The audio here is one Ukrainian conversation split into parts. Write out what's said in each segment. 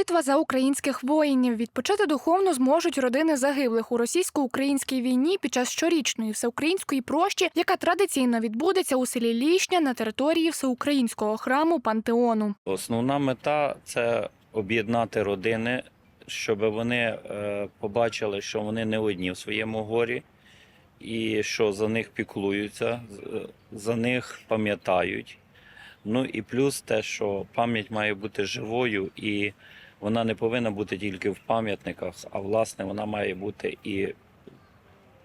молитва за українських воїнів. Відпочити духовно зможуть родини загиблих у російсько-українській війні під час щорічної всеукраїнської прощі, яка традиційно відбудеться у селі Лішня на території всеукраїнського храму Пантеону. Основна мета це об'єднати родини, щоб вони е, побачили, що вони не одні в своєму горі, і що за них піклуються, за них пам'ятають. Ну і плюс те, що пам'ять має бути живою, і вона не повинна бути тільки в пам'ятниках, а власне вона має бути і в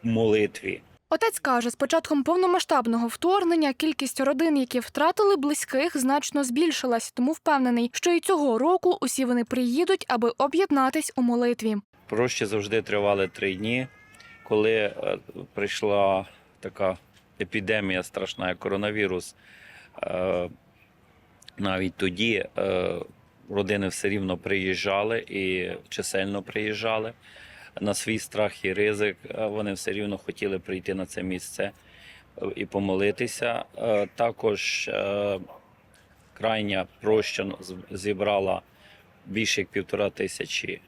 молитві. Отець каже, з початком повномасштабного вторгнення кількість родин, які втратили близьких, значно збільшилась, тому впевнений, що і цього року усі вони приїдуть, аби об'єднатись у молитві. Прощі завжди тривали три дні. Коли е, прийшла така епідемія страшна, як коронавірус, е, навіть тоді е, родини все рівно приїжджали і чисельно приїжджали. На свій страх і ризик е, вони все рівно хотіли прийти на це місце е, і помолитися. Е, Також крайня проща зібрала більше як півтора тисячі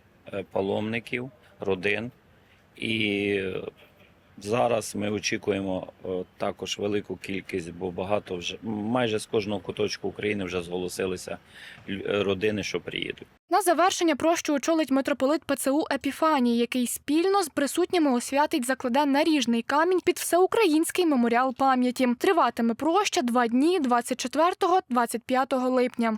паломників, родин. І зараз ми очікуємо е, також велику кількість, бо багато вже майже з кожного куточку України вже зголосилися е, родини, що приїдуть. На завершення прощу очолить митрополит ПЦУ Епіфаній, який спільно з присутніми освятить закладе наріжний камінь під всеукраїнський меморіал пам'яті. Триватиме проща два дні 24-25 липня.